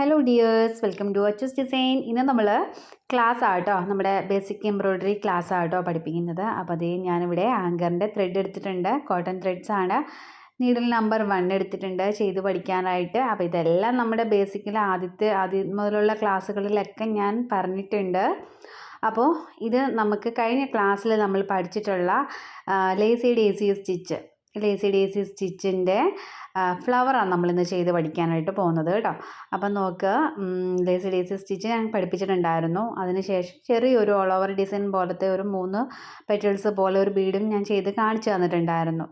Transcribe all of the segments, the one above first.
Hello dears welcome to Achu's design ഇന്ന് നമ്മൾ class ആട്ടോ നമ്മുടെ ബേസിക് എംബ്രോയ്ഡറി ക്ലാസ് ആട്ടോ പഠിപ്പിക്കുന്നത്. അപ്പോൾ അതേ ഞാനിവിടെ ആങ്കറിന്റെ ത്രെഡ് എടുത്തിട്ടുണ്ട്. കോട്ടൺ ത്രെഡ്സ് ആണ്. നീഡിൽ നമ്പർ വൺ എടുത്തിട്ടുണ്ട് ചെയ്ത് പഠിക്കാനായിട്ട്. അപ്പോൾ ഇതെല്ലാം നമ്മുടെ ബേസിക്കിൽ ആദ്യത്തെ ആദ്യം മുതലുള്ള ക്ലാസ്സുകളിലൊക്കെ ഞാൻ പറഞ്ഞിട്ടുണ്ട്. അപ്പോൾ ഇത് നമുക്ക് കഴിഞ്ഞ ക്ലാസ്സിൽ നമ്മൾ പഠിച്ചിട്ടുള്ള lazy daisy stitch lazy daisy സ്റ്റിച്ചിന്റെ ഫ്ലവറാണ് നമ്മളിന്ന് ചെയ്ത് പഠിക്കാനായിട്ട് പോകുന്നത് കേട്ടോ. അപ്പം നോക്കുക ലേസി ഡേസി സ്റ്റിച്ച് ഞാൻ പഠിപ്പിച്ചിട്ടുണ്ടായിരുന്നു. അതിനുശേഷം ചെറിയൊരു ഓൾ ഓവർ ഡിസൈൻ പോലത്തെ ഒരു മൂന്ന് പെറ്റൽസ് പോലെ ഒരു ബീഡും ഞാൻ ചെയ്ത് കാണിച്ചു തന്നിട്ടുണ്ടായിരുന്നു.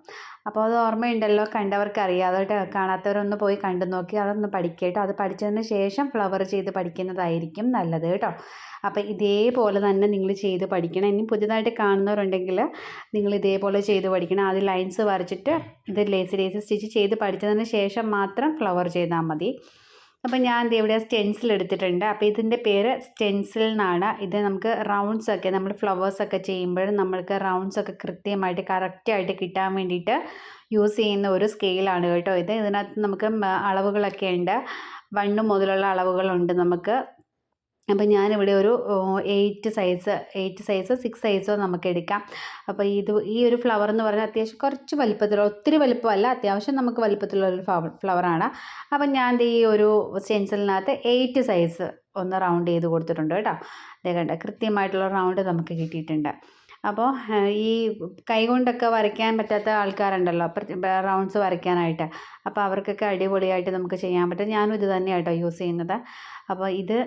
അപ്പോൾ അത് ഓർമ്മയുണ്ടല്ലോ കണ്ടവർക്ക് അറിയാതെ കാണാത്തവരൊന്ന് പോയി കണ്ടു നോക്കി അതൊന്ന് പഠിക്കട്ടോ. അത് പഠിച്ചതിന് ശേഷം ഫ്ലവർ ചെയ്ത് പഠിക്കുന്നതായിരിക്കും നല്ലത് കേട്ടോ. അപ്പോൾ ഇതേപോലെ തന്നെ നിങ്ങൾ ചെയ്ത് പഠിക്കണം. ഇനി പുതിയതായിട്ട് കാണുന്നവരുണ്ടെങ്കിൽ നിങ്ങൾ ഇതേപോലെ ചെയ്ത് പഠിക്കണം. ആദ്യം ലൈൻസ് വരച്ചിട്ട് ഇത് ലേസ് ലേസ് സ്റ്റിച്ച് ചെയ്ത് പഠിച്ചതിന് ശേഷം മാത്രം ഫ്ലവർ ചെയ്താൽ മതി. അപ്പോൾ ഞാൻ ഇവിടെ സ്റ്റെൻസിൽ എടുത്തിട്ടുണ്ട്. അപ്പോൾ ഇതിന്റെ പേര് സ്റ്റെൻസിൽ എന്നാണ് ഇത് നമുക്ക് റൗണ്ട്സ് ഒക്കെ നമ്മൾ ഫ്ലവേഴ്സ് ഒക്കെ ചെയ്യുമ്പോഴും നമ്മൾക്ക് റൗണ്ട്സ് ഒക്കെ കൃത്യമായിട്ട് കറക്റ്റായിട്ട് കിട്ടാൻ വേണ്ടിയിട്ട് യൂസ് ചെയ്യുന്ന ഒരു സ്കെയിലാണ് കേട്ടോ ഇത്. ഇതിനകത്ത് നമുക്ക് അളവുകളൊക്കെ ഉണ്ട്. വണ്ണ് മുതലുള്ള അളവുകളുണ്ട് നമുക്ക്. അപ്പോൾ ഞാനിവിടെ ഒരു എയ്റ്റ് സൈസ് എയ്റ്റ് സൈസോ സിക്സ് സൈസോ നമുക്ക് എടുക്കാം അപ്പോൾ ഇത് ഈ ഒരു ഫ്ലവർ എന്ന് പറഞ്ഞാൽ അത്യാവശ്യം കുറച്ച് വലിപ്പത്തിലുള്ള ഒത്തിരി വലിപ്പമല്ല അത്യാവശ്യം നമുക്ക് വലിപ്പത്തിലുള്ള ഒരു ഫ്ലവർ ഫ്ലവറാണ് അപ്പം ഞാൻ ഈ ഒരു സ്റ്റെൻസിലിനകത്ത് എയ്റ്റ് സൈസ് ഒന്ന് റൗണ്ട് ചെയ്ത് കൊടുത്തിട്ടുണ്ട് കേട്ടോ. അതേ കണ്ട കൃത്യമായിട്ടുള്ള റൗണ്ട് നമുക്ക് കിട്ടിയിട്ടുണ്ട്. അപ്പോൾ ഈ കൈകൊണ്ടൊക്കെ വരയ്ക്കാൻ പറ്റാത്ത ആൾക്കാരുണ്ടല്ലോ റൗണ്ട്സ് വരയ്ക്കാനായിട്ട്. അപ്പോൾ അവർക്കൊക്കെ അടിപൊളിയായിട്ട് നമുക്ക് ചെയ്യാൻ പറ്റും. ഞാനും ഇത് തന്നെയാട്ടോ യൂസ് ചെയ്യുന്നത്. അപ്പോൾ ഇത്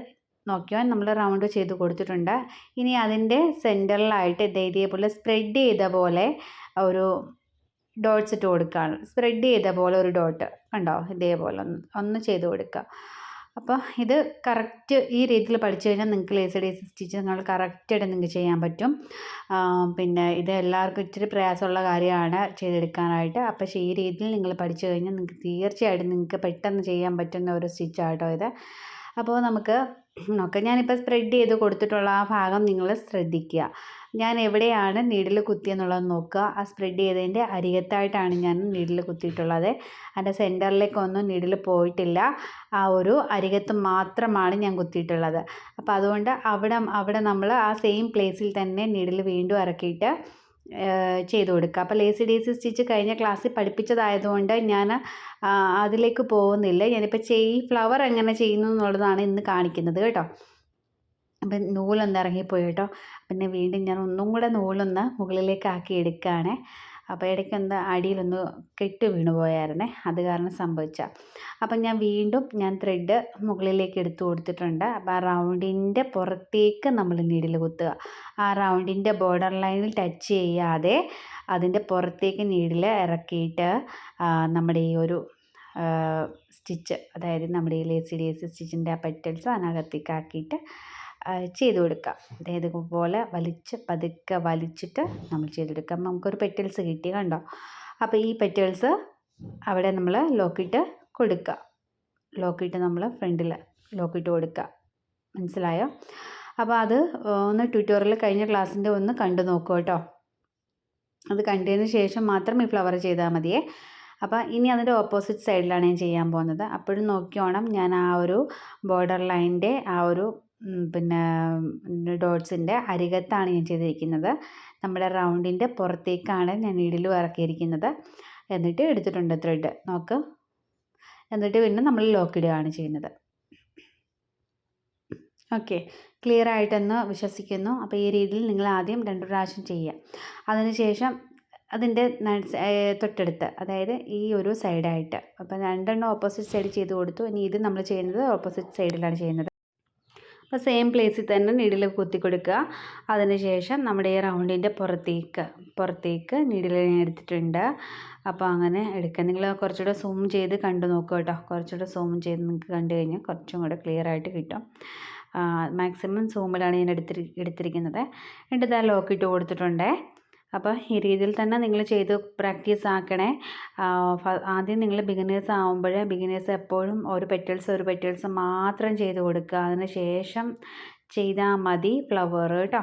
നോക്കിയാൽ നമ്മൾ റൗണ്ട് ചെയ്ത് കൊടുത്തിട്ടുണ്ട്. ഇനി അതിന്റെ സെന്ററിലായിട്ട് ഇതേ ഇതേപോലെ സ്പ്രെഡ് ചെയ്ത പോലെ ഒരു ഡോട്ട്സ് ഇട്ട് കൊടുക്കുകയാണ് സ്പ്രെഡ് ചെയ്ത പോലെ ഒരു ഡോട്ട് കണ്ടോ? ഇതേപോലെ ഒന്ന് ഒന്ന് ചെയ്ത് കൊടുക്കുക. അപ്പോൾ ഇത് കറക്റ്റ് ഈ രീതിയിൽ പഠിച്ചു കഴിഞ്ഞാൽ നിങ്ങൾക്ക് ലേസ് ഡേസ് സ്റ്റിച്ച് നിങ്ങൾ കറക്റ്റായിട്ട് നിങ്ങൾക്ക് ചെയ്യാൻ പറ്റും. പിന്നെ ഇത് എല്ലാവർക്കും ഇച്ചിരി പ്രയാസമുള്ള കാര്യമാണ് ചെയ്തെടുക്കാനായിട്ട്. അപ്പോൾ പക്ഷേ ഈ രീതിയിൽ നിങ്ങൾ പഠിച്ചു കഴിഞ്ഞാൽ നിങ്ങൾക്ക് തീർച്ചയായിട്ടും നിങ്ങൾക്ക് പെട്ടെന്ന് ചെയ്യാൻ പറ്റുന്ന ഒരു സ്റ്റിച്ചാട്ടോ ഇത്. അപ്പോൾ നമുക്ക് നോക്കാം ഞാനിപ്പോൾ സ്പ്രെഡ് ചെയ്ത് കൊടുത്തിട്ടുള്ള ആ ഭാഗം നിങ്ങൾ ശ്രദ്ധിക്കുക. ഞാൻ എവിടെയാണ് നീഡിൽ കുത്തിയെന്നുള്ളത് നോക്കുക. ആ സ്പ്രെഡ് ചെയ്തതിന്റെ അരികത്തായിട്ടാണ് ഞാൻ നീഡിൽ കുത്തിയിട്ടുള്ളത്. അതിന്റെ സെന്ററിലേക്കൊന്നും നീഡിൽ പോയിട്ടില്ല. ആ ഒരു അരികത്ത് മാത്രമാണ് ഞാൻ കുത്തിയിട്ടുള്ളത്. അപ്പോൾ അതുകൊണ്ട് അവിടെ അവിടെ നമ്മൾ ആ സെയിം പ്ലേസിൽ തന്നെ നീഡിൽ വീണ്ടും ഇറക്കിയിട്ട് ചെയ്ത് കൊടുക്കുക. അപ്പോൾ ലേസി ഡേസി സ്റ്റിച്ച് കഴിഞ്ഞ ക്ലാസ്സിൽ പഠിപ്പിച്ചതായതുകൊണ്ട് ഞാൻ അതിലേക്ക് പോകുന്നില്ല. ഞാനിപ്പോൾ ചെയ് ഫ്ലവർ എങ്ങനെ ചെയ്യുന്നു എന്നുള്ളതാണ് ഇന്ന് കാണിക്കുന്നത് കേട്ടോ. അപ്പം നൂലൊന്ന് ഇറങ്ങിപ്പോയി കേട്ടോ. പിന്നെ വീണ്ടും ഞാൻ ഒന്നും കൂടെ നൂലൊന്ന് മുകളിലേക്ക് ആക്കി എടുക്കുകയാണ്. അപ്പോൾ ഇടയ്ക്ക് ഇടയ്ക്കൊന്ന് അടിയിലൊന്ന് കെട്ട് വീണു പോയായിരുന്നേ അത് കാരണം സംഭവിച്ച അപ്പം ഞാൻ വീണ്ടും ഞാൻ ത്രെഡ് മുകളിലേക്ക് എടുത്തു കൊടുത്തിട്ടുണ്ട്. അപ്പോൾ ആ റൗണ്ടിന്റെ പുറത്തേക്ക് നമ്മൾ നീഡിൽ കുത്തുക. ആ റൗണ്ടിന്റെ ബോർഡർ ലൈനിൽ ടച്ച് ചെയ്യാതെ അതിന്റെ പുറത്തേക്ക് നീഡിൽ ഇറക്കിയിട്ട് നമ്മുടെ ഈ ഒരു സ്റ്റിച്ച് അതായത് നമ്മുടെ ഈ ലേസി ലേസി സ്റ്റിച്ചിന്റെ ആ പെറ്റൽസ് അതിനകത്തേക്ക് ആക്കിയിട്ട് ചെയ്ത് കൊടുക്കുക അതായത് ഇതുപോലെ വലിച്ച് പതുക്കെ വലിച്ചിട്ട് നമ്മൾ ചെയ്തെടുക്കാം. നമുക്കൊരു പെറ്റൽസ് കിട്ടി കണ്ടോ? അപ്പോൾ ഈ പെറ്റൽസ് അവിടെ നമ്മൾ ലോക്കിട്ട് കൊടുക്കുക. ലോക്കിട്ട് നമ്മൾ ഫ്രണ്ടിൽ ലോക്കിട്ട് കൊടുക്കുക. മനസ്സിലായോ? അപ്പോൾ അത് ഒന്ന് ട്യൂട്ടോറിയൽ കഴിഞ്ഞ ക്ലാസ്സിന്റെ ഒന്ന് കണ്ടു നോക്കുക കേട്ടോ. അത് കണ്ടതിന് ശേഷം മാത്രം ഈ ഫ്ലവർ ചെയ്താൽ മതിയേ. അപ്പോൾ ഇനി അതിന്റെ ഓപ്പോസിറ്റ് സൈഡിലാണ് ഞാൻ ചെയ്യാൻ പോകുന്നത്. അപ്പോഴും നോക്കിയോണം ഞാൻ ആ ഒരു ബോർഡർ ലൈനിന്റെ ആ ഒരു പിന്നെ ഡോട്ട്സിന്റെ അരികത്താണ് ഞാൻ ചെയ്തിരിക്കുന്നത്. നമ്മുടെ റൗണ്ടിന്റെ പുറത്തേക്കാണ് ഞാൻ നീഡിലും ഇറക്കിയിരിക്കുന്നത് എന്നിട്ട് എടുത്തിട്ടുണ്ട് ത്രെഡ്. നോക്ക്. എന്നിട്ട് പിന്നെ നമ്മൾ ലോക്ക് ഇടുകയാണ് ചെയ്യുന്നത്. ഓക്കെ. ക്ലിയർ ആയിട്ടെന്ന് വിശ്വസിക്കുന്നു. അപ്പോൾ ഈ രീതിയിൽ നിങ്ങൾ ആദ്യം രണ്ട് പ്രാവശ്യം ചെയ്യുക. അതിനുശേഷം അതിന്റെ തൊട്ടടുത്ത് അതായത് ഈ ഒരു സൈഡായിട്ട്. അപ്പോൾ രണ്ടെണ്ണം ഓപ്പോസിറ്റ് സൈഡ് ചെയ്ത് കൊടുത്തു. ഇനി ഇത് നമ്മൾ ചെയ്യുന്നത് ഓപ്പോസിറ്റ് സൈഡിലാണ് ചെയ്യുന്നത്. അപ്പോൾ സെയിം പ്ലേസിൽ തന്നെ നീഡിൽ കുത്തി കൊടുക്കുക. അതിനുശേഷം നമ്മുടെ ഈ റൗണ്ടിന്റെ പുറത്തേക്ക് പുറത്തേക്ക് ഞാൻ എടുത്തിട്ടുണ്ട്. അപ്പോൾ അങ്ങനെ എടുക്കുക. നിങ്ങൾ കുറച്ചുകൂടെ സൂം ചെയ്ത് കണ്ടു നോക്കുക കേട്ടോ. കുറച്ചുകൂടെ സൂം ചെയ്ത് നിങ്ങൾക്ക് കണ്ടു കഴിഞ്ഞാൽ കുറച്ചും കൂടെ ക്ലിയർ ആയിട്ട് കിട്ടും. മാക്സിമം സൂമിലാണ് ഞാൻ എടുത്തിരി എടുത്തിരിക്കുന്നത്. എന്നിട്ട് ഇതാ ലോക്ക് ഇട്ട് കൊടുത്തിട്ടുണ്ട്. അപ്പോൾ ഈ രീതിയിൽ തന്നെ നിങ്ങൾ ചെയ്ത് പ്രാക്ടീസ് ആക്കണേ. ആദ്യം നിങ്ങൾ ബിഗിനേഴ്സ് ആകുമ്പോൾ ബിഗിനേഴ്സ് എപ്പോഴും ഒരു പെറ്റൽസ് ഒരു പെറ്റൽസ് മാത്രം ചെയ്ത് കൊടുക്കുക. അതിന് ശേഷം ചെയ്താൽ മതി ഫ്ലവർ കേട്ടോ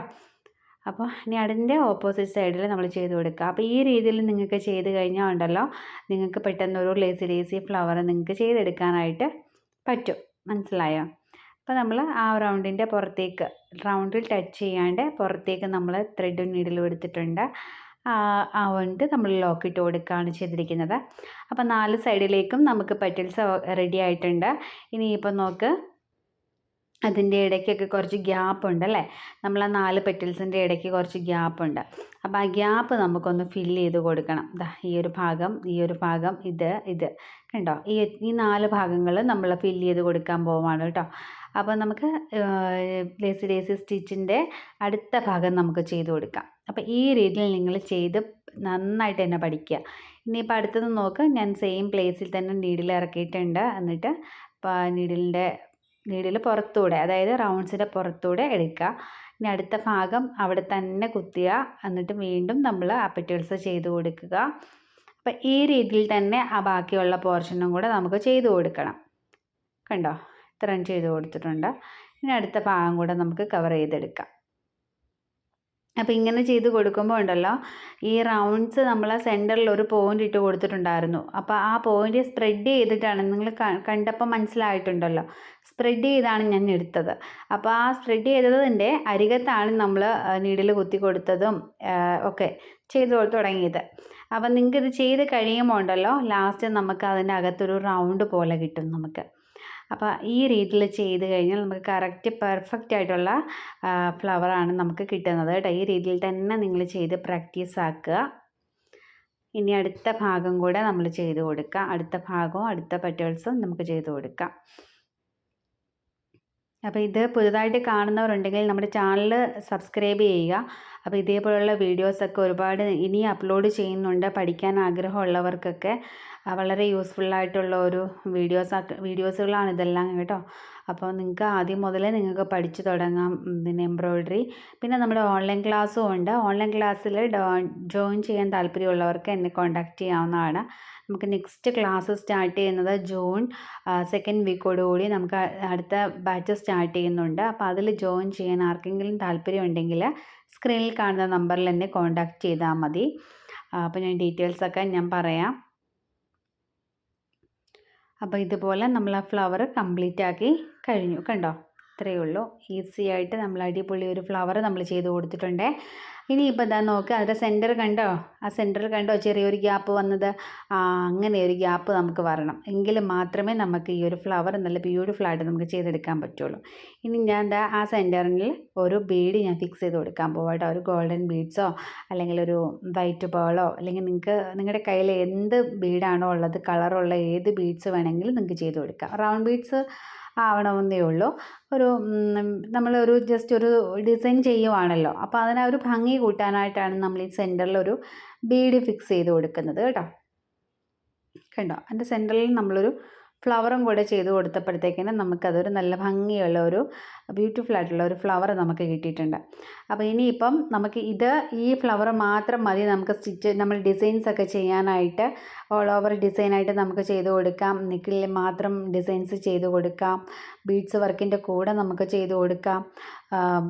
അപ്പോൾ ഇനി അതിന്റെ ഓപ്പോസിറ്റ് സൈഡിൽ നമ്മൾ ചെയ്ത് കൊടുക്കുക. അപ്പോൾ ഈ രീതിയിൽ നിങ്ങൾക്ക് ചെയ്ത് കഴിഞ്ഞാൽ ഉണ്ടല്ലോ നിങ്ങൾക്ക് പെട്ടെന്നൊരു ലേസി ലേസി ഫ്ലവർ നിങ്ങൾക്ക് ചെയ്തെടുക്കാനായിട്ട് പറ്റും. മനസ്സിലായോ? അപ്പോൾ നമ്മൾ ആ റൗണ്ടിന്റെ പുറത്തേക്ക് റൗണ്ടിൽ ടച്ച് ചെയ്യാണ്ട് പുറത്തേക്ക് നമ്മൾ ത്രെഡും നീഡിലും എടുത്തിട്ടുണ്ട്. വണ്ട് നമ്മൾ ലോക്ക് ഇട്ട് കൊടുക്കുകയാണ് ചെയ്തിരിക്കുന്നത്. അപ്പോൾ നാല് സൈഡിലേക്കും നമുക്ക് പെറ്റൽസ് റെഡി ആയിട്ടുണ്ട്. ഇനിയിപ്പോൾ നോക്ക് അതിന്റെ ഇടയ്ക്കൊക്കെ കുറച്ച് ഗ്യാപ്പ് ഉണ്ട് അല്ലേ? നമ്മൾ ആ നാല് പെറ്റൽസിന്റെ ഇടയ്ക്ക് കുറച്ച് ഗ്യാപ്പ് ഉണ്ട്. അപ്പോൾ ആ ഗ്യാപ്പ് നമുക്കൊന്ന് ഫില്ല് ചെയ്ത് കൊടുക്കണം. ദാ ഈ ഒരു ഭാഗം ഈ ഒരു ഭാഗം ഇത് ഇത്. കണ്ടോ? ഈ ഈ നാല് ഭാഗങ്ങൾ നമ്മൾ ഫില്ല് ചെയ്ത് കൊടുക്കാൻ പോവാണ് കേട്ടോ. അപ്പോൾ നമുക്ക് ലേസി ലേസി സ്റ്റിച്ചിന്റെ അടുത്ത ഭാഗം നമുക്ക് ചെയ്ത് കൊടുക്കാം. അപ്പോൾ ഈ രീതിയിൽ നിങ്ങൾ ചെയ്ത് നന്നായിട്ട് തന്നെ പഠിക്കുക. ഇനിയിപ്പോൾ അടുത്തത് നോക്ക്. ഞാൻ സെയിം പ്ലേസിൽ തന്നെ നീഡിൽ ഇറക്കിയിട്ടുണ്ട്. എന്നിട്ട് നീഡിലിന്റെ നീഡിൽ പുറത്തൂടെ അതായത് റൗണ്ട്സിന്റെ പുറത്തൂടെ എടുക്കുക. ഇനി അടുത്ത ഭാഗം അവിടെ തന്നെ കുത്തുക. എന്നിട്ട് വീണ്ടും നമ്മൾ അപ്പറ്റേഴ്സ് ചെയ്ത് കൊടുക്കുക. അപ്പോൾ ഈ രീതിയിൽ തന്നെ ആ ബാക്കിയുള്ള പോർഷനും കൂടെ നമുക്ക് ചെയ്ത് കൊടുക്കണം. കണ്ടോ? ഇത്രയും ചെയ്ത് കൊടുത്തിട്ടുണ്ട്. ഇനി അടുത്ത ഭാഗം കൂടെ നമുക്ക് കവർ ചെയ്തെടുക്കാം. അപ്പോൾ ഇങ്ങനെ ചെയ്ത് കൊടുക്കുമ്പോൾ ഉണ്ടല്ലോ ഈ റൗണ്ട്സ് നമ്മൾ സെന്ററിൽ ഒരു പോയിന്റ് ഇട്ട് കൊടുത്തിട്ടുണ്ടായിരുന്നു. അപ്പോൾ ആ പോയിന്റ് സ്പ്രെഡ് ചെയ്തിട്ടാണ് നിങ്ങൾ കണ്ടപ്പോൾ മനസ്സിലായിട്ടുണ്ടല്ലോ. സ്പ്രെഡ് ചെയ്താണ് ഞാൻ എടുത്തത്. അപ്പോൾ ആ സ്പ്രെഡ് ചെയ്തതിന്റെ അരികത്താണ് നമ്മൾ നീഡിൽ കുത്തി കൊടുത്തതും ഒക്കെ ചെയ്ത് തുടങ്ങിയത്. അപ്പം നിങ്ങൾക്ക് ഇത് ചെയ്ത് കഴിയുമ്പോൾ ഉണ്ടല്ലോ ലാസ്റ്റ് നമുക്ക് അതിന്റെ അകത്തൊരു റൗണ്ട് പോലെ കിട്ടും നമുക്ക്. അപ്പോൾ ഈ രീതിയിൽ ചെയ്ത് കഴിഞ്ഞാൽ നമുക്ക് കറക്റ്റ് പെർഫെക്റ്റ് ആയിട്ടുള്ള ഫ്ലവറാണ് നമുക്ക് കിട്ടുന്നത് കേട്ടോ. ഈ രീതിയിൽ തന്നെ നിങ്ങൾ ചെയ്ത് പ്രാക്ടീസ് ആക്കുക. ഇനി അടുത്ത ഭാഗം കൂടെ നമ്മൾ ചെയ്ത് കൊടുക്കാം. അടുത്ത ഭാഗവും അടുത്ത പെറ്റൽസും നമുക്ക് ചെയ്ത് കൊടുക്കാം. അപ്പോൾ ഇത് പുതുതായിട്ട് കാണുന്നവരുണ്ടെങ്കിൽ നമ്മുടെ ചാനൽ സബ്സ്ക്രൈബ് ചെയ്യുക. അപ്പോൾ ഇതേപോലുള്ള വീഡിയോസൊക്കെ ഒരുപാട് ഇനി അപ്ലോഡ് ചെയ്യുന്നുണ്ട്. പഠിക്കാൻ ആഗ്രഹമുള്ളവർക്കൊക്കെ. വളരെ യൂസ്ഫുൾ ആയിട്ടുള്ള ഒരു വീഡിയോസ് വീഡിയോസുകളാണ് ഇതെല്ലാം കേട്ടോ. അപ്പോൾ നിങ്ങൾക്ക് ആദ്യം മുതലേ നിങ്ങൾക്ക് പഠിച്ചു തുടങ്ങാം. പിന്നെ എംബ്രോയ്ഡറി. പിന്നെ നമ്മുടെ ഓൺലൈൻ ക്ലാസ്സും ഉണ്ട്. ഓൺലൈൻ ക്ലാസ്സിൽ ജോയിൻ ചെയ്യാൻ താല്പര്യമുള്ളവർക്ക് എന്നെ കോൺടാക്റ്റ് ചെയ്യാവുന്നതാണ്. നമുക്ക് നെക്സ്റ്റ് ക്ലാസ് സ്റ്റാർട്ട് ചെയ്യുന്നത് ജൂൺ സെക്കൻഡ് വീക്കോടുകൂടി നമുക്ക് അടുത്ത ബാച്ച് സ്റ്റാർട്ട് ചെയ്യുന്നുണ്ട്. അപ്പോൾ അതിൽ ജോയിൻ ചെയ്യാൻ ആർക്കെങ്കിലും താല്പര്യമുണ്ടെങ്കിൽ സ്ക്രീനിൽ കാണുന്ന നമ്പറിൽ എന്നെ കോൺടാക്റ്റ് ചെയ്താൽ മതി. അപ്പോൾ ഞാൻ ഡീറ്റെയിൽസൊക്കെ ഞാൻ പറയാം. അപ്പോൾ ഇതുപോലെ നമ്മൾ ആ ഫ്ലവർ കംപ്ലീറ്റ് ആക്കി കഴിഞ്ഞു. കണ്ടോ? ഇത്രയേ ഉള്ളൂ. ഈസി ആയിട്ട് നമ്മൾ അടിപൊളി ഒരു ഫ്ലവർ നമ്മൾ ചെയ്ത് കൊടുത്തിട്ടുണ്ട്. ഇനിയിപ്പോൾ ഇതാ നോക്കുക അതിന്റെ സെന്റർ കണ്ടോ? ആ സെന്ററിൽ കണ്ടോ ചെറിയൊരു ഗ്യാപ്പ് വന്നത്? ആ അങ്ങനെ ഒരു ഗ്യാപ്പ് നമുക്ക് വരണം. എങ്കിൽ മാത്രമേ നമുക്ക് ഈ ഒരു ഫ്ലവർ നല്ല ബ്യൂട്ടിഫുൾ ആയിട്ട് നമുക്ക് ചെയ്തെടുക്കാൻ പറ്റുള്ളൂ. ഇനി ഞാൻ എന്താ ആ സെന്ററിൽ ഒരു ബീഡ് ഞാൻ ഫിക്സ് ചെയ്ത് കൊടുക്കാൻ പോകട്ടോ കേട്ടോ. ഒരു ഗോൾഡൻ ബീഡ്സോ അല്ലെങ്കിൽ ഒരു വൈറ്റ് പേളോ അല്ലെങ്കിൽ നിങ്ങൾക്ക് നിങ്ങളുടെ കയ്യിൽ എന്ത് ബീഡാണോ ഉള്ളത് കളറുള്ള ഏത് ബീഡ്സ് വേണമെങ്കിലും നിങ്ങൾക്ക് ചെയ്ത് കൊടുക്കാം. റൗണ്ട് ബീഡ്സ് ആവണമെന്നേ ഉള്ളൂ. ഒരു നമ്മളൊരു ജസ്റ്റ് ഒരു ഡിസൈൻ ചെയ്യുവാണല്ലോ. അപ്പോൾ അതിന് ഒരു ഭംഗി കൂട്ടാനായിട്ടാണ് നമ്മൾ ഈ സെന്ററിൽ ഒരു ബീഡ് ഫിക്സ് ചെയ്ത് കൊടുക്കുന്നത് കേട്ടോ. കണ്ടോ? അതിന്റെ സെന്ററിൽ നമ്മളൊരു ഫ്ലവറും കൂടെ ചെയ്ത് കൊടുത്തപ്പോഴത്തേക്കിനും നമുക്കതൊരു നല്ല ഭംഗിയുള്ള ഒരു ബ്യൂട്ടിഫുൾ ആയിട്ടുള്ള ഒരു ഫ്ലവർ നമുക്ക് കിട്ടിയിട്ടുണ്ട്. അപ്പോൾ ഇനിയിപ്പം നമുക്ക് ഇത് ഈ ഫ്ലവർ മാത്രം മതി നമുക്ക് സ്റ്റിച്ച് നമ്മൾ ഡിസൈൻസ് ഒക്കെ ചെയ്യാനായിട്ട് ഓൾ ഓവർ ഡിസൈനായിട്ട് നമുക്ക് ചെയ്ത് കൊടുക്കാം. നിക്കിളിൽ മാത്രം ഡിസൈൻസ് ചെയ്ത് കൊടുക്കാം. ബീഡ്സ് വർക്കിന്റെ കൂടെ നമുക്ക് ചെയ്ത് കൊടുക്കാം.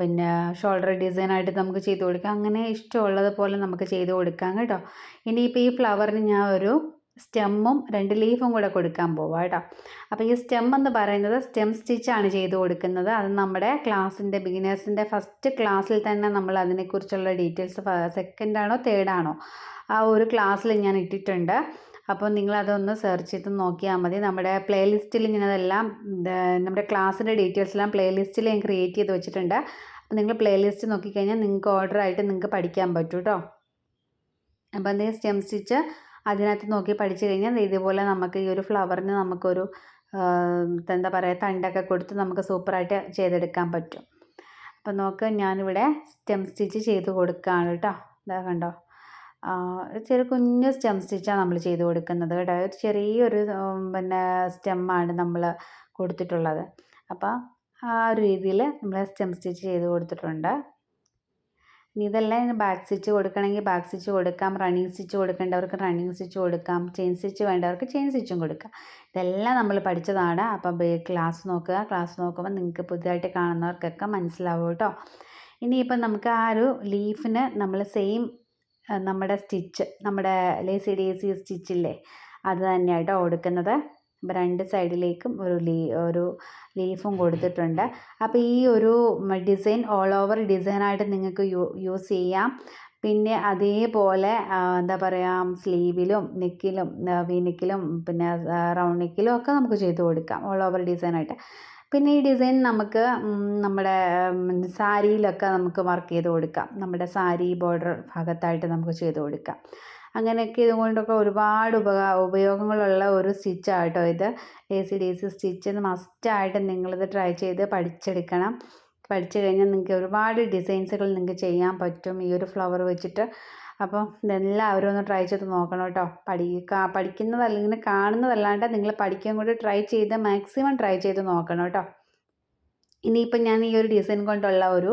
പിന്നെ ഷോൾഡർ ഡിസൈനായിട്ട് നമുക്ക് ചെയ്ത് കൊടുക്കാം. അങ്ങനെ ഇഷ്ടമുള്ളതുപോലെ നമുക്ക് ചെയ്ത് കൊടുക്കാം കേട്ടോ. ഇനിയിപ്പോൾ ഈ ഫ്ലവറിന് ഞാൻ ഒരു സ്റ്റെമ്മും രണ്ട് ലീഫും കൂടെ കൊടുക്കാൻ പോവാം കേട്ടോ. അപ്പോൾ ഈ സ്റ്റെം എന്ന് പറയുന്നത് സ്റ്റെം സ്റ്റിച്ചാണ് ചെയ്ത് കൊടുക്കുന്നത്. അത് നമ്മുടെ ക്ലാസ്സിന്റെ ബിഗിനേഴ്സിന്റെ ഫസ്റ്റ് ക്ലാസ്സിൽ തന്നെ നമ്മൾ അതിനെക്കുറിച്ചുള്ള ഡീറ്റെയിൽസ് സെക്കൻഡാണോ തേർഡാണോ ആ ഒരു ക്ലാസ്സിൽ ഞാൻ ഇട്ടിട്ടുണ്ട്. അപ്പോൾ നിങ്ങളതൊന്ന് സെർച്ച് ചെയ്ത് നോക്കിയാൽ മതി. നമ്മുടെ പ്ലേലിസ്റ്റിൽ ഇങ്ങനെതെല്ലാം നമ്മുടെ ക്ലാസ്സിന്റെ ഡീറ്റെയിൽസ് എല്ലാം പ്ലേലിസ്റ്റിൽ ഞാൻ ക്രിയേറ്റ് ചെയ്ത് വെച്ചിട്ടുണ്ട്. അപ്പോൾ നിങ്ങൾ പ്ലേലിസ്റ്റ് നോക്കിക്കഴിഞ്ഞാൽ നിങ്ങൾക്ക് ഓർഡർ ആയിട്ട് നിങ്ങൾക്ക് പഠിക്കാൻ പറ്റും കേട്ടോ. അപ്പോൾ എന്തെങ്കിലും സ്റ്റെം സ്റ്റിച്ച് അതിനകത്ത് നോക്കി പഠിച്ചു കഴിഞ്ഞാൽ ഇതുപോലെ നമുക്ക് ഈ ഒരു ഫ്ലവറിന് നമുക്കൊരു എന്താ പറയുക തണ്ടൊക്കെ കൊടുത്ത് നമുക്ക് സൂപ്പറായിട്ട് ചെയ്തെടുക്കാൻ പറ്റും. അപ്പോൾ നോക്ക് ഞാനിവിടെ സ്റ്റെം സ്റ്റിച്ച് ചെയ്ത് കൊടുക്കുകയാണ് കേട്ടോ. ഇതാ കണ്ടോ? ചെറിയ കുഞ്ഞ് സ്റ്റെം സ്റ്റിച്ചാണ് നമ്മൾ ചെയ്ത് കൊടുക്കുന്നത് കേട്ടോ. ഒരു ചെറിയൊരു പിന്നെ സ്റ്റെമ്മാണ് നമ്മൾ കൊടുത്തിട്ടുള്ളത്. അപ്പോൾ ആ ഒരു രീതിയിൽ നമ്മൾ സ്റ്റെം സ്റ്റിച്ച് ചെയ്ത് കൊടുത്തിട്ടുണ്ട്. ഇനി ഇതെല്ലാം ഇനി ബാക്ക് സ്റ്റിച്ച് കൊടുക്കണമെങ്കിൽ ബാക്ക് സ്റ്റിച്ച് കൊടുക്കാം. റണ്ണിങ് സ്റ്റിച്ച് കൊടുക്കേണ്ടവർക്ക് റണ്ണിങ് സ്റ്റിച്ച് കൊടുക്കാം. ചെയിൻ സ്റ്റിച്ച് വേണ്ടവർക്ക് ചെയിൻ സ്റ്റിച്ചും കൊടുക്കാം. ഇതെല്ലാം നമ്മൾ പഠിച്ചതാണ്. അപ്പം ക്ലാസ് നോക്കുക. ക്ലാസ് നോക്കുമ്പോൾ നിങ്ങൾക്ക് പുതിയതായിട്ട് കാണുന്നവർക്കൊക്കെ മനസ്സിലാവും കേട്ടോ. ഇനിയിപ്പം നമുക്ക് ആ ഒരു ലീഫിന് നമ്മൾ സെയിം നമ്മുടെ സ്റ്റിച്ച് നമ്മുടെ ലേസി ഡേസി സ്റ്റിച്ചില്ലേ അത് തന്നെയായിട്ടോ കൊടുക്കുന്നത്. അപ്പോൾ രണ്ട് സൈഡിലേക്കും ഒരു ലീ ഒരു ലീഫും കൊടുത്തിട്ടുണ്ട്. അപ്പോൾ ഈ ഒരു ഡിസൈൻ ഓൾ ഓവർ ഡിസൈനായിട്ട് നിങ്ങൾക്ക് യൂസ് ചെയ്യാം. പിന്നെ അതേപോലെ എന്താ പറയുക സ്ലീവിലും നെക്കിലും വീനിക്കിലും പിന്നെ റൗണ്ട് നെക്കിലും ഒക്കെ നമുക്ക് ചെയ്ത് കൊടുക്കാം ഓൾ ഓവർ ഡിസൈനായിട്ട്. പിന്നെ ഈ ഡിസൈൻ നമുക്ക് നമ്മുടെ സാരിയിലൊക്കെ നമുക്ക് വർക്ക് ചെയ്ത് കൊടുക്കാം. നമ്മുടെ സാരി ബോർഡർ ഭാഗത്തായിട്ട് നമുക്ക് ചെയ്ത് കൊടുക്കാം. അങ്ങനെയൊക്കെ ഇതുകൊണ്ടൊക്കെ ഒരുപാട് ഉപകാ ഉപയോഗങ്ങളുള്ള ഒരു സ്റ്റിച്ചാണ് കേട്ടോ ഇത് ലേസി ഡേസി സ്റ്റിച്ച് മസ്റ്റായിട്ട് നിങ്ങളിത് ട്രൈ ചെയ്ത് പഠിച്ചെടുക്കണം. പഠിച്ചു കഴിഞ്ഞാൽ നിങ്ങൾക്ക് ഒരുപാട് ഡിസൈൻസുകൾ നിങ്ങൾക്ക് ചെയ്യാൻ പറ്റും ഈ ഒരു ഫ്ലവർ വെച്ചിട്ട്. അപ്പോൾ ഇതെല്ലാവരും ഒന്ന് ട്രൈ ചെയ്ത് നോക്കണം കേട്ടോ. പഠിക്കുക പഠിക്കുന്നതല്ല അല്ലെങ്കിൽ കാണുന്നതല്ലാണ്ട് നിങ്ങൾ പഠിക്കാൻ കൂടി ട്രൈ ചെയ്ത് മാക്സിമം ട്രൈ ചെയ്ത് നോക്കണം കേട്ടോ. ഇനിയിപ്പോൾ ഞാൻ ഈ ഒരു ഡിസൈൻ കൊണ്ടുള്ള ഒരു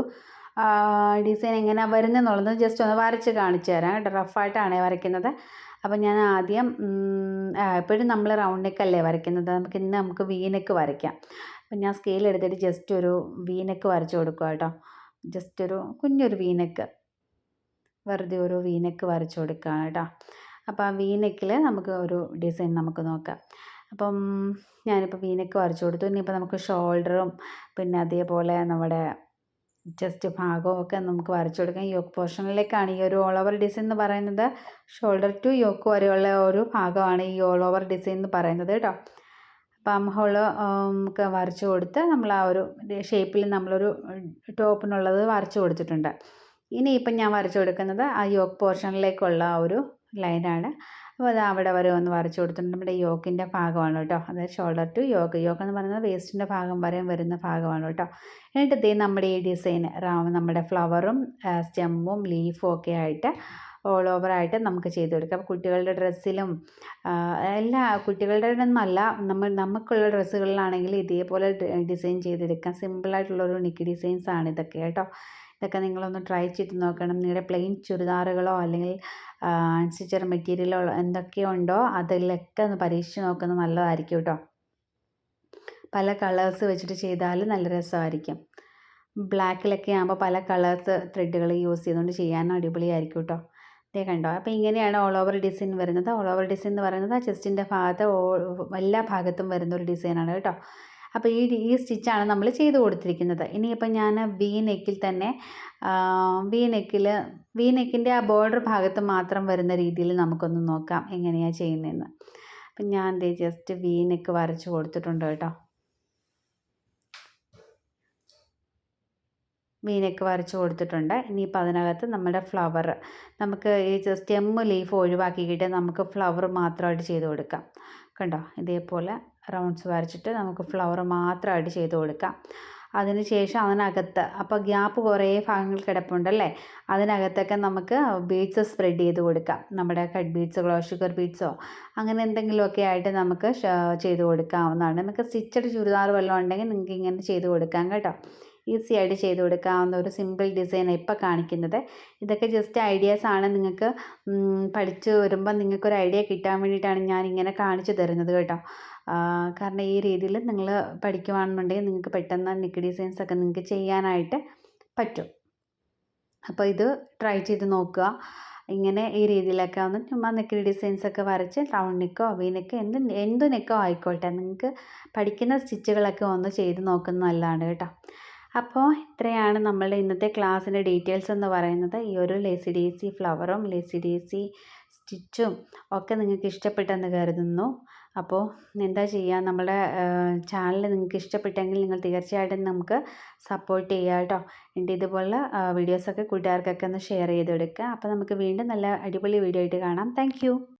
ഡിസൈൻ എങ്ങനെയാണ് വരുന്നതെന്നുള്ളത് ജസ്റ്റ് ഒന്ന് വരച്ച് കാണിച്ചു തരാം കേട്ടോ. റഫായിട്ടാണ് വരയ്ക്കുന്നത്. അപ്പോൾ ഞാൻ ആദ്യം എപ്പോഴും നമ്മൾ റൗണ്ട് നെക്കല്ലേ വരയ്ക്കുന്നത്? നമുക്ക് ഇന്ന് നമുക്ക് വീനക്ക് വരയ്ക്കാം. അപ്പം ഞാൻ സ്കെയിൽ എടുത്തിട്ട് ജസ്റ്റ് ഒരു വീനക്ക് വരച്ചു കൊടുക്കുക കേട്ടോ. ജസ്റ്റ് ഒരു കുഞ്ഞൊരു വീനക്ക് വെറുതെ ഒരു വീനക്ക് വരച്ച് കൊടുക്കുകയാണ് കേട്ടോ. അപ്പോൾ ആ വീനക്കിൽ നമുക്ക് ഒരു ഡിസൈൻ നമുക്ക് നോക്കാം. അപ്പം ഞാനിപ്പോൾ വീനക്ക് വരച്ചു കൊടുത്തു. ഇനിയിപ്പോൾ നമുക്ക് ഷോൾഡറും പിന്നെ അതേപോലെ നമ്മുടെ ചെസ്റ്റ് ഭാഗമൊക്കെ നമുക്ക് വരച്ചു കൊടുക്കാം. യോക്ക് പോർഷനിലേക്കാണ് ഈ ഒരു ഓൾ ഓവർ ഡിസൈൻ എന്ന് പറയുന്നത്. ഷോൾഡർ ടു യോക്ക് വരെയുള്ള ഒരു ഭാഗമാണ് ഈ ഓൾ ഓവർ ഡിസൈൻ എന്ന് പറയുന്നത് കേട്ടോ. അപ്പം ഹോൾ നമുക്ക് വരച്ച് കൊടുത്ത് നമ്മൾ ആ ഒരു ഷേപ്പിൽ നമ്മളൊരു ടോപ്പിനുള്ളത് വരച്ച് കൊടുത്തിട്ടുണ്ട്. ഇനി ഇപ്പം ഞാൻ വരച്ച് കൊടുക്കുന്നത് ആ യോക്ക് പോർഷനിലേക്കുള്ള ആ ഒരു ലൈനാണ് അപ്പോൾ അത് അവിടെ വരെ ഒന്ന് വരച്ച് കൊടുത്തിട്ടുണ്ട്. നമ്മുടെ യോക്കിന്റെ ഭാഗമാണ് കേട്ടോ. അതായത് ഷോൾഡർ ടു യോക്ക് യോക്ക് എന്ന് പറയുന്നത് വേസ്റ്റിന്റെ ഭാഗം വരെ വരുന്ന ഭാഗമാണ് കേട്ടോ. എന്നിട്ട് ഇതേ നമ്മുടെ ഈ ഡിസൈൻ നമ്മുടെ ഫ്ലവറും സ്റ്റെമ്മും ലീഫും ഒക്കെ ആയിട്ട് ഓൾ ഓവറായിട്ട് നമുക്ക് ചെയ്ത് കൊടുക്കാം. കുട്ടികളുടെ ഡ്രസ്സിലും എല്ലാ കുട്ടികളുടെ ഒന്നല്ല നമ്മൾ നമുക്കുള്ള ഡ്രസ്സുകളിലാണെങ്കിൽ ഇതേപോലെ ഡിസൈൻ ചെയ്തെടുക്കാം. സിമ്പിളായിട്ടുള്ളൊരു നിക്ക് ഡിസൈൻസാണ് ഇതൊക്കെ കേട്ടോ. ഇതൊക്കെ നിങ്ങളൊന്ന് ട്രൈ ചെയ്ത് നോക്കണം. നിങ്ങളുടെ പ്ലെയിൻ ചുരിദാറുകളോ അല്ലെങ്കിൽ അൺസ്റ്റിച്ചർ മെറ്റീരിയലോ എന്തൊക്കെയുണ്ടോ അതിലൊക്കെ ഒന്ന് പരീക്ഷിച്ച് നോക്കുന്നത് നല്ലതായിരിക്കും കേട്ടോ പല കളേഴ്സ് വെച്ചിട്ട് ചെയ്താൽ നല്ല രസമായിരിക്കും. ബ്ലാക്കിലൊക്കെ ആകുമ്പോൾ പല കളേഴ്സ് ത്രെഡുകൾ യൂസ് ചെയ്തുകൊണ്ട് ചെയ്യാനും അടിപൊളിയായിരിക്കും കേട്ടോ ഇതേ കണ്ടോ? അപ്പോൾ ഇങ്ങനെയാണ് ഓൾ ഓവർ ഡിസൈൻ വരുന്നത്. ഓൾ ഓവർ ഡിസൈൻ എന്ന് പറയുന്നത് ചെസ്റ്റിന്റെ ഭാഗത്ത് എല്ലാ ഭാഗത്തും വരുന്ന ഒരു ഡിസൈനാണ് കേട്ടോ. അപ്പോൾ ഈ ഈ സ്റ്റിച്ചാണ് നമ്മൾ ചെയ്ത് കൊടുത്തിരിക്കുന്നത്. ഇനിയിപ്പോൾ ഞാൻ വി നെക്കിൽ തന്നെ വി നെക്കിൽ വി നെക്കിന്റെ ആ ബോർഡർ ഭാഗത്ത് മാത്രം വരുന്ന രീതിയിൽ നമുക്കൊന്ന് നോക്കാം എങ്ങനെയാണ് ചെയ്യുന്നതെന്ന് അപ്പം ഞാൻ ദേ ജസ്റ്റ് വി നെക്ക് വരച്ച് കൊടുത്തിട്ടുണ്ട് കേട്ടോ. മീനൊക്കെ വരച്ച് കൊടുത്തിട്ടുണ്ട്. ഇനിയിപ്പോൾ അതിനകത്ത് നമ്മുടെ ഫ്ലവർ നമുക്ക് ഈ സ്റ്റെമ്മ് ലീഫ് ഒഴിവാക്കിയിട്ട് നമുക്ക് ഫ്ലവർ മാത്രമായിട്ട് ചെയ്ത് കൊടുക്കാം. കണ്ടോ? ഇതേപോലെ റൗണ്ട്സ് വരച്ചിട്ട് നമുക്ക് ഫ്ലവർ മാത്രമായിട്ട് ചെയ്ത് കൊടുക്കാം. അതിന് ശേഷം അതിനകത്ത് അപ്പോൾ ഗ്യാപ്പ് കുറേ ഭാഗങ്ങൾ കിടപ്പുണ്ടല്ലേ? അതിനകത്തൊക്കെ നമുക്ക് ബീഡ്സ് സ്പ്രെഡ് ചെയ്ത് കൊടുക്കാം. നമ്മുടെ കട്ട് ബീഡ്സുകളോ ഷുഗർ ബീഡ്സോ അങ്ങനെ എന്തെങ്കിലുമൊക്കെ ആയിട്ട് നമുക്ക് ചെയ്ത് കൊടുക്കാവുന്നതാണ്. നമുക്ക് സ്റ്റിച്ചഡ് ചുരിദാർ വല്ലതും ഉണ്ടെങ്കിൽ നിങ്ങൾക്ക് ഇങ്ങനെ ചെയ്ത് കൊടുക്കാം കേട്ടോ. ഈസി ആയിട്ട് ചെയ്ത് കൊടുക്കാവുന്ന ഒരു സിമ്പിൾ ഡിസൈൻ ഇപ്പോൾ കാണിക്കുന്നത്. ഇതൊക്കെ ജസ്റ്റ് ഐഡിയാസ് ആണ് നിങ്ങൾക്ക് പഠിച്ച് വരുമ്പോൾ നിങ്ങൾക്കൊരു ഐഡിയ കിട്ടാൻ വേണ്ടിയിട്ടാണ് ഞാൻ ഇങ്ങനെ കാണിച്ചു തരുന്നത് കേട്ടോ. കാരണം ഈ രീതിയിൽ നിങ്ങൾ പഠിക്കുവാണെന്നുണ്ടെങ്കിൽ നിങ്ങൾക്ക് പെട്ടെന്ന് നിക്ക് ഡിസൈൻസ് ഒക്കെ നിങ്ങൾക്ക് ചെയ്യാനായിട്ട് പറ്റും. അപ്പോൾ ഇത് ട്രൈ ചെയ്ത് നോക്കുക. ഇങ്ങനെ ഈ രീതിയിലൊക്കെ ഒന്ന് ചുമ്മാ നിക്ക് ഡിസൈൻസ് ഒക്കെ വരച്ച് റൗണ്ട് നെക്കോ വി നിക്കോ എന്ത് എന്ത് നെക്കോ ആയിക്കോട്ടെ. നിങ്ങൾക്ക് പഠിക്കുന്ന സ്റ്റിച്ചുകളൊക്കെ ഒന്ന് ചെയ്ത് നോക്കുന്നത് നല്ലതാണ് കേട്ടോ. അപ്പോൾ ഇത്രയാണ് നമ്മളുടെ ഇന്നത്തെ ക്ലാസ്സിന്റെ ഡീറ്റെയിൽസ് എന്ന് പറയുന്നത്. ഈ ഒരു ലേസി ഡേസി ഫ്ലവറും ലേസി ഡേസി സ്റ്റിച്ചും ഒക്കെ നിങ്ങൾക്ക് ഇഷ്ടപ്പെട്ടെന്ന് കരുതുന്നു. അപ്പോൾ എന്താ ചെയ്യുക നമ്മുടെ ചാനൽ നിങ്ങൾക്ക് ഇഷ്ടപ്പെട്ടെങ്കിൽ നിങ്ങൾ തീർച്ചയായിട്ടും നമുക്ക് സപ്പോർട്ട് ചെയ്യുക കേട്ടോ എന്റെ ഇതുപോലുള്ള വീഡിയോസൊക്കെ കൂട്ടുകാർക്കൊക്കെ ഒന്ന് ഷെയർ ചെയ്ത് കൊടുക്കുക അപ്പോൾ നമുക്ക് വീണ്ടും നല്ല അടിപൊളി വീഡിയോ ആയിട്ട് കാണാം. താങ്ക്